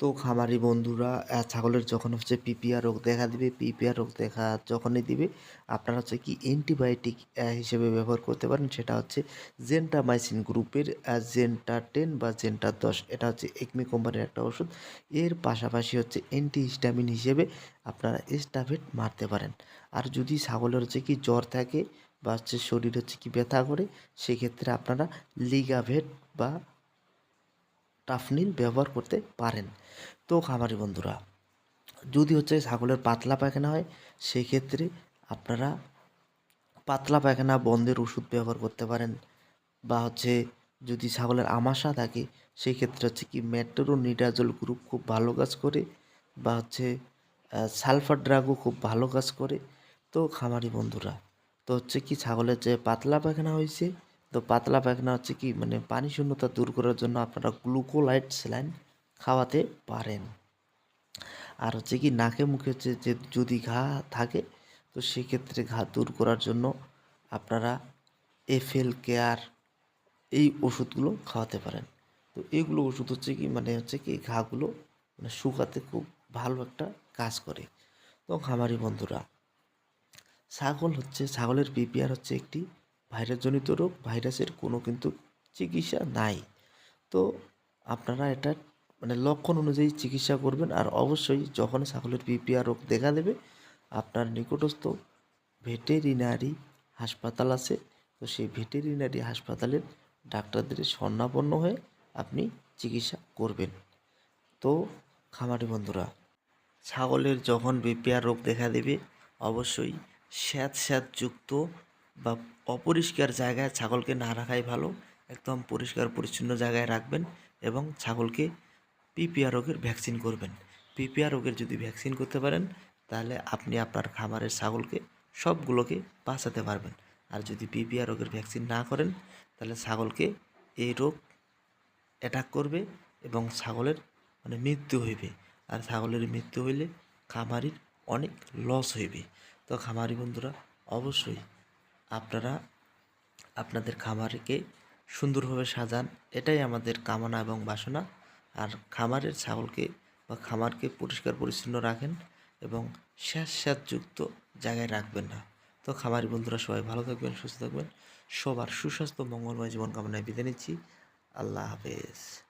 তো খামারি বন্ধুরা ছাগলের যখন হচ্ছে পিপিআর রোগ দেখা দিবে, পিপিআর রোগ দেখা যখনই দিবে, আপনারা হচ্ছে কি অ্যান্টিবায়োটিক হিসেবে ব্যবহার করতে পারেন। সেটা হচ্ছে জেন্টামাইসিন গ্রুপের জেন্টা টেন বা জেন্টা দশ। এটা হচ্ছে একমি কোম্পানির একটা ওষুধ। এর পাশাপাশি হচ্ছে অ্যান্টিহিস্টামিন হিসেবে আপনারা স্টাফেট মারতে পারেন। আর যদি ছাগলের হচ্ছে কি জ্বর থাকে বা হচ্ছে শরীর হচ্ছে কি ব্যথা করে, সেক্ষেত্রে আপনারা লিগাভেট বা টাফনিল ব্যবহার করতে পারেন। তো খামারি বন্ধুরা, যদি হচ্ছে ছাগলের পাতলা পায়খানা হয়, সেক্ষেত্রে আপনারা পাতলা পায়খানা বন্ধের ওষুধ ব্যবহার করতে পারেন। বা হচ্ছে যদি ছাগলের আমাশা থাকে সেই ক্ষেত্রে হচ্ছে কি মেট্রো নিডাজল গ্রুপ খুব ভালো কাজ করে, বা হচ্ছে সালফার ড্রাগও খুব ভালো কাজ করে। তো খামারি বন্ধুরা, তো হচ্ছে কি ছাগলের যে পাতলা পায়খানা হয়েছে তো পাতলা পায়খানা হচ্ছে কি মানে পানি শূন্যতা দূর করার জন্য আপনারা গ্লুকোলাইট স্যালাইন খাওয়াতে পারেন। আর হচ্ছে কি, নাকে মুখে হচ্ছে যে যদি ঘা থাকে, তো সেক্ষেত্রে ঘা দূর করার জন্য আপনারা এফএল কেয়ার এই ওষুধগুলো খাওয়াতে পারেন। তো এইগুলো ওষুধ হচ্ছে কি মানে হচ্ছে কি, ঘাগুলো মানে শুকাতে খুব ভালো একটা কাজ করে। তো খামারি বন্ধুরা, ছাগল হচ্ছে, ছাগলের পিপিআর হচ্ছে একটি ভাইরাসজনিত রোগ, ভাইরাসের কোনো কিন্তু চিকিৎসা নাই। তো আপনারা এটা মানে লক্ষণ অনুযায়ী চিকিৎসা করবেন আর অবশ্যই যখন ছাগলের পিপিআর রোগ দেখা দেবে, আপনার নিকটস্থ ভেটেরিনারি হাসপাতাল আছে। তো সেই ভেটেরিনারি হাসপাতালের ডাক্তারদের স্বর্ণাপন্ন হয়ে আপনি চিকিৎসা করবেন। তো খামারি বন্ধুরা, ছাগলের যখন বিপিআর রোগ দেখা দেবে, অবশ্যই স্যাঁত স্যাঁতযুক্ত বা অপরিষ্কার জায়গায় ছাগলকে না রাখাই ভালো, একদম পরিষ্কার পরিচ্ছন্ন জায়গায় রাখবেন এবং ছাগলকে পিপিআর রোগের ভ্যাকসিন করবেন। পিপিআর রোগের যদি ভ্যাকসিন করতে পারেন, তাহলে আপনি আপনার খামারের ছাগলকে সবগুলোকে বাঁচাতে পারবেন। আর যদি পিপিআর রোগের ভ্যাকসিন না করেন, তাহলে ছাগলকে এই রোগ অ্যাটাক করবে এবং ছাগলের মানে মৃত্যু হইবে। আর ছাগলের মৃত্যু হইলে খামারির অনেক লস হইবে। তো খামারি বন্ধুরা, অবশ্যই আপনারা আপনাদের খামারকে সুন্দরভাবে সাজান। এটাই আমাদের কামনা এবং বাসনা। আর খামারের ছাগলকে বা খামারকে পরিষ্কার পরিচ্ছন্ন রাখেন এবং স্যাঁত স্যাঁতযুক্ত জায়গায় রাখবেন না। তো খামারি বন্ধুরা সবাই ভালো থাকবেন, সুস্থ থাকবেন। সবার সুস্বাস্থ্য, মঙ্গলময় জীবন কামনায় বিদায় নিচ্ছি। আল্লাহ হাফেজ।